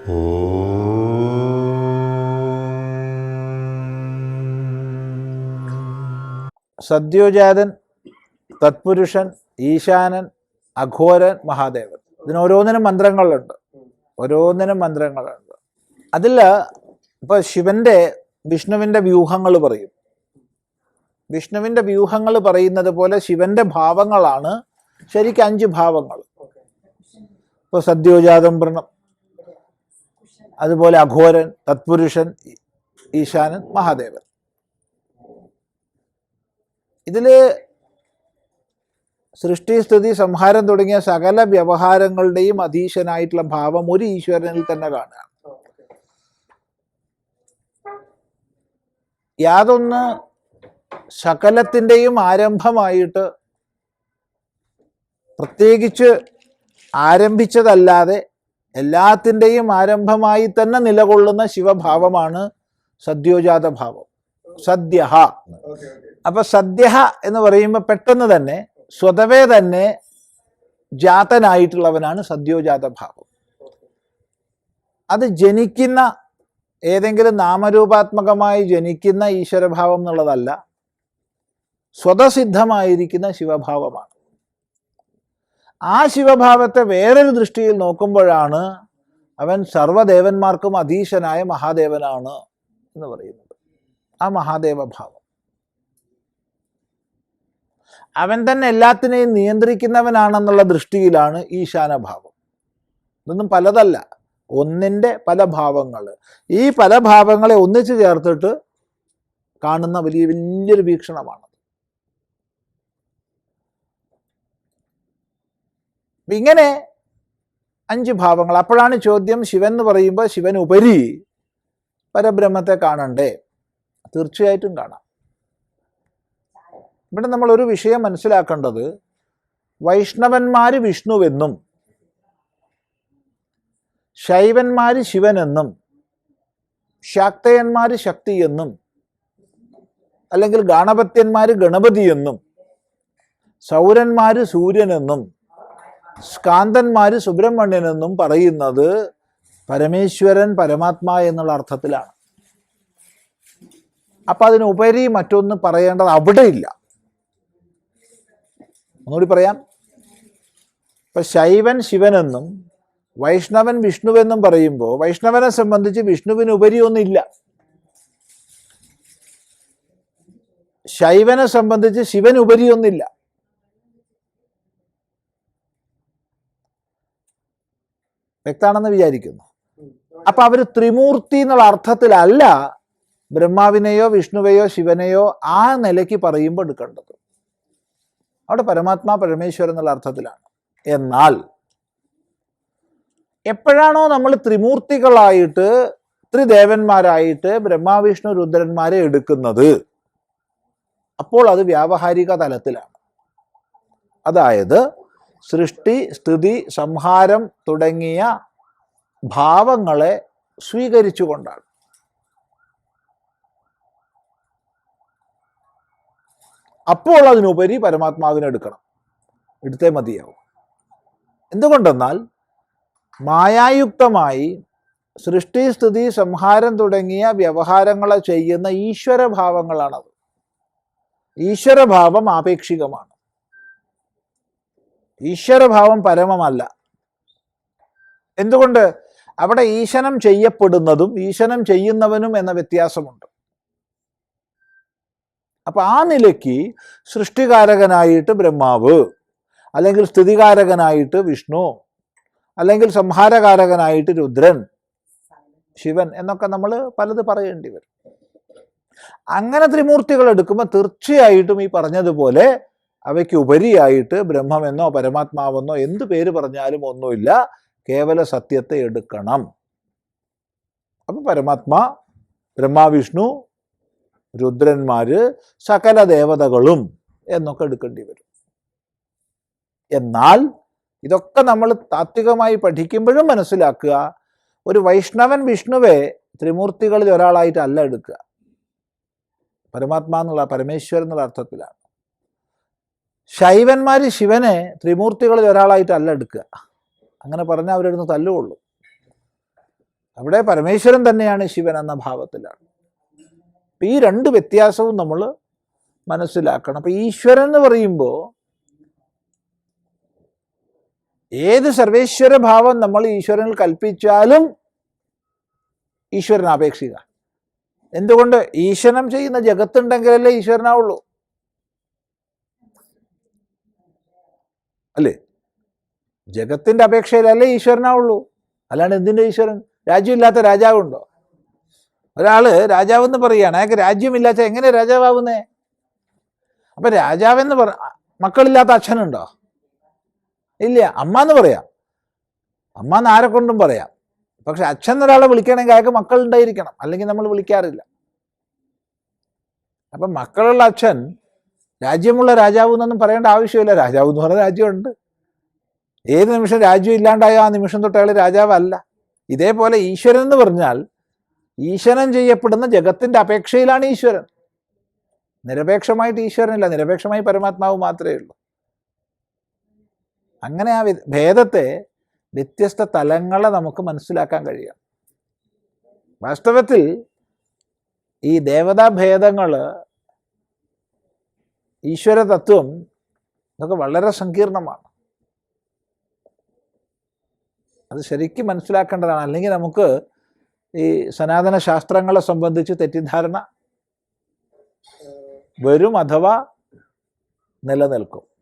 സദ്യോജാതൻ തത്പുരുഷൻ ഈശാനൻ അഘോരൻ മഹാദേവൻ. ഇതിന് ഓരോന്നിനും മന്ത്രങ്ങളുണ്ട്. ഓരോന്നിനും മന്ത്രങ്ങളുണ്ട്. അതിൽ ഇപ്പൊ ശിവന്റെ വിഷ്ണുവിന്റെ വ്യൂഹങ്ങൾ പറയും. വിഷ്ണുവിന്റെ വ്യൂഹങ്ങൾ പറയുന്നത് പോലെ ശിവന്റെ ഭാവങ്ങളാണ് ശരിക്കും അഞ്ച് ഭാവങ്ങൾ. ഇപ്പോൾ സദ്യോജാതം വ്രണം അതുപോലെ അഘോരൻ തത്പുരുഷൻ ഈശാനൻ മഹാദേവൻ. ഇതിൽ സൃഷ്ടി സ്ഥിതി സംഹാരം തുടങ്ങിയ സകല വ്യവഹാരങ്ങളുടെയും അധീശനായിട്ടുള്ള ഭാവം ഒരു ഈശ്വരനിൽ തന്നെ കാണുക. യാതൊന്ന് സകലത്തിന്റെയും ആരംഭമായിട്ട് പ്രത്യേകിച്ച് ആരംഭിച്ചതല്ലാതെ എല്ലാത്തിന്റെയും ആരംഭമായി തന്നെ നിലകൊള്ളുന്ന ശിവഭാവമാണ് സദ്യോജാത ഭാവം സദ്യ അപ്പൊ സദ്യ എന്ന് പറയുമ്പോൾ പെട്ടെന്ന് തന്നെ സ്വതവേ തന്നെ ജാതനായിട്ടുള്ളവനാണ് സദ്യോജാത ഭാവം അത് ജനിക്കുന്ന ഏതെങ്കിലും നാമരൂപാത്മകമായി ജനിക്കുന്ന ഈശ്വരഭാവം എന്നുള്ളതല്ല സ്വതസിദ്ധമായിരിക്കുന്ന ശിവഭാവമാണ്. ആ ശിവഭാവത്തെ വേറൊരു ദൃഷ്ടിയിൽ നോക്കുമ്പോഴാണ് അവൻ സർവദേവന്മാർക്കും അധീശനായ മഹാദേവനാണ് എന്ന് പറയുന്നത്. ആ മഹാദേവഭാവം. അവൻ തന്നെ എല്ലാത്തിനെയും നിയന്ത്രിക്കുന്നവനാണെന്നുള്ള ദൃഷ്ടിയിലാണ് ഈശാനഭാവം. ഇതൊന്നും പലതല്ല. ഒന്നിന്റെ പല ഭാവങ്ങൾ. ഈ പല ഭാവങ്ങളെ ഒന്നിച്ചു ചേർത്തിട്ട് കാണുന്ന വലിയ വലിയൊരു വീക്ഷണമാണ്. ഇങ്ങനെ അഞ്ച് ഭാവങ്ങൾ. അപ്പോഴാണ് ചോദ്യം ശിവൻ എന്ന് പറയുമ്പോൾ ശിവൻ ഉപരി പരബ്രഹ്മത്തെ കാണണ്ടേ? തീർച്ചയായിട്ടും കാണാം. ഇവിടെ നമ്മൾ ഒരു വിഷയം മനസ്സിലാക്കേണ്ടത് വൈഷ്ണവന്മാർ വിഷ്ണുവെന്നും ശൈവന്മാർ ശിവനെന്നും ശാക്തയന്മാർ ശക്തിയെന്നും അല്ലെങ്കിൽ ഗാണപത്യന്മാർ ഗണപതിയെന്നും സൗരന്മാർ സൂര്യനെന്നും സ്കാന്തന്മാർ സുബ്രഹ്മണ്യനെന്നും പറയുന്നത് പരമേശ്വരൻ പരമാത്മാ എന്നുള്ള അർത്ഥത്തിലാണ്. അപ്പം അതിനുപരി മറ്റൊന്ന് പറയേണ്ടത് അവിടെ ഇല്ല ഒന്നുകൂടി പറയാം. ഇപ്പം ശൈവൻ ശിവനെന്നും വൈഷ്ണവൻ വിഷ്ണുവെന്നും പറയുമ്പോൾ വൈഷ്ണവനെ സംബന്ധിച്ച് വിഷ്ണുവിന് ഉപരി ഒന്നില്ല ശൈവനെ സംബന്ധിച്ച് ശിവൻ ഉപരി ഒന്നില്ല വ്യക്താണെന്ന് വിചാരിക്കുന്നു അപ്പൊ അവർ ത്രിമൂർത്തി എന്നുള്ള അർത്ഥത്തിലല്ല ബ്രഹ്മാവിനെയോ വിഷ്ണുവെയോ ശിവനെയോ ആ നിലയ്ക്ക് പറയുമ്പോൾ എടുക്കേണ്ടത്. അവിടെ പരമാത്മാ പരമേശ്വരൻ എന്നുള്ള അർത്ഥത്തിലാണ്. എന്നാൽ എപ്പോഴാണോ നമ്മൾ ത്രിമൂർത്തികളായിട്ട് ത്രിദേവന്മാരായിട്ട് ബ്രഹ്മാവിഷ്ണു രുദ്രന്മാരെ എടുക്കുന്നത് അപ്പോൾ അത് വ്യാവഹാരിക തലത്തിലാണ്. അതായത് സൃഷ്ടി സ്ഥിതി സംഹാരം തുടങ്ങിയ ഭാവങ്ങളെ സ്വീകരിച്ചുകൊണ്ടാണ്. അപ്പോൾ അതിനുപരി പരമാത്മാവിനെ എടുക്കണം. എടുത്തേ മതിയാവും. എന്തുകൊണ്ടെന്നാൽ മായായുക്തമായി സൃഷ്ടി സ്ഥിതി സംഹാരം തുടങ്ങിയ വ്യവഹാരങ്ങളെ ചെയ്യുന്ന ഈശ്വരഭാവങ്ങളാണത്. ഈശ്വരഭാവം ആപേക്ഷികമാണ്. ഈശ്വരഭാവം പരമമല്ല. എന്തുകൊണ്ട്? അവിടെ ഈശനം ചെയ്യപ്പെടുന്നതും ഈശനം ചെയ്യുന്നവനും എന്ന വ്യത്യാസമുണ്ട്. അപ്പൊ ആ നിലയ്ക്ക് സൃഷ്ടികാരകനായിട്ട് ബ്രഹ്മാവ് അല്ലെങ്കിൽ സ്ഥിതികാരകനായിട്ട് വിഷ്ണു അല്ലെങ്കിൽ സംഹാരകാരകനായിട്ട് രുദ്രൻ ശിവൻ എന്നൊക്കെ നമ്മൾ പലത് പറയേണ്ടി വരും. അങ്ങനെ ത്രിമൂർത്തികൾ എടുക്കുമ്പോൾ തീർച്ചയായിട്ടും ഈ പറഞ്ഞതുപോലെ അവയ്ക്ക് ഉപരിയായിട്ട് ബ്രഹ്മമെന്നോ പരമാത്മാവെന്നോ എന്ത് പേര് പറഞ്ഞാലും ഒന്നുമില്ല. കേവല സത്യത്തെ എടുക്കണം. അപ്പം പരമാത്മാ ബ്രഹ്മാവിഷ്ണു രുദ്രന്മാര് സകല ദേവതകളും എന്നൊക്കെ എടുക്കേണ്ടി വരും. എന്നാൽ ഇതൊക്കെ നമ്മൾ താത്വികമായി പഠിക്കുമ്പോഴും മനസ്സിലാക്കുക. ഒരു വൈഷ്ണവൻ വിഷ്ണുവെ ത്രിമൂർത്തികളിൽ ഒരാളായിട്ടല്ല എടുക്കുക. പരമാത്മാ എന്നുള്ള പരമേശ്വരൻ എന്നുള്ള അർത്ഥത്തിലാണ്. ശൈവന്മാർ ശിവനെ ത്രിമൂർത്തികളിൽ ഒരാളായിട്ടല്ല എടുക്കുക. അങ്ങനെ പറഞ്ഞാൽ അവരിടുന്ന് തല്ലുകൊള്ളു. അവിടെ പരമേശ്വരൻ തന്നെയാണ് ശിവൻ എന്ന ഭാവത്തിലാണ്. അപ്പം ഈ രണ്ട് വ്യത്യാസവും നമ്മൾ മനസ്സിലാക്കണം. അപ്പം ഈശ്വരൻ എന്ന് പറയുമ്പോൾ ഏത് സർവേശ്വര ഭാവം നമ്മൾ ഈശ്വരനിൽ കൽപ്പിച്ചാലും ഈശ്വരൻ അപേക്ഷിക എന്തുകൊണ്ട്? ഈശ്വരൻ ചെയ്യുന്ന ജഗത്തുണ്ടെങ്കിലല്ലേ ഈശ്വരനാവുള്ളൂ. അല്ലേ? ജഗത്തിന്റെ അപേക്ഷയിലല്ലേ ഈശ്വരനാവുള്ളൂ. അല്ലാണ്ട് എന്തിന്റെ ഈശ്വരൻ? രാജ്യമില്ലാത്ത രാജാവുണ്ടോ? ഒരാൾ രാജാവെന്ന് പറയുകയാണ്. അയാൾക്ക് രാജ്യമില്ലാത്ത എങ്ങനെ രാജാവാകുന്നേ അപ്പൊ രാജാവെന്ന് പറ മക്കളില്ലാത്ത അച്ഛനുണ്ടോ? ഇല്ല. അമ്മ എന്ന് പറയാം. അമ്മ എന്ന് ആരെ കൊണ്ടും പറയാം. പക്ഷെ അച്ഛൻ ഒരാളെ വിളിക്കണമെങ്കിൽ അയാൾക്ക് മക്കൾ ഉണ്ടായിരിക്കണം അല്ലെങ്കിൽ നമ്മൾ വിളിക്കാറില്ല. അപ്പൊ മക്കളുള്ള അച്ഛൻ രാജ്യമുള്ള രാജാവ് എന്നൊന്നും പറയേണ്ട ആവശ്യമില്ല. രാജാവ് എന്ന് പറഞ്ഞ രാജ്യമുണ്ട്. ഏത് നിമിഷം രാജ്യം ഇല്ലാണ്ടായോ ആ നിമിഷം തൊട്ട് അയാൾ രാജാവല്ല. ഇതേപോലെ ഈശ്വരൻ എന്ന് പറഞ്ഞാൽ ഈശ്വരൻ ചെയ്യപ്പെടുന്ന ജഗത്തിന്റെ അപേക്ഷയിലാണ് ഈശ്വരൻ. നിരപേക്ഷമായിട്ട് ഈശ്വരനില്ല. നിരപേക്ഷമായി പരമാത്മാവ് മാത്രമേ ഉള്ളൂ. അങ്ങനെ ആ ഭേദത്തെ വ്യത്യസ്ത തലങ്ങളെ നമുക്ക് മനസ്സിലാക്കാൻ കഴിയും വാസ്തവത്തിൽ ഈ ദേവതാ ഭേദങ്ങൾ ഈശ്വര തത്വം ഇതൊക്കെ വളരെ സങ്കീർണമാണ്. അത് ശരിക്കും മനസ്സിലാക്കേണ്ടതാണ്. അല്ലെങ്കിൽ നമുക്ക് ഈ സനാതന ശാസ്ത്രങ്ങളെ സംബന്ധിച്ച് തെറ്റിദ്ധാരണ വരും അഥവാ നിലനിൽക്കും.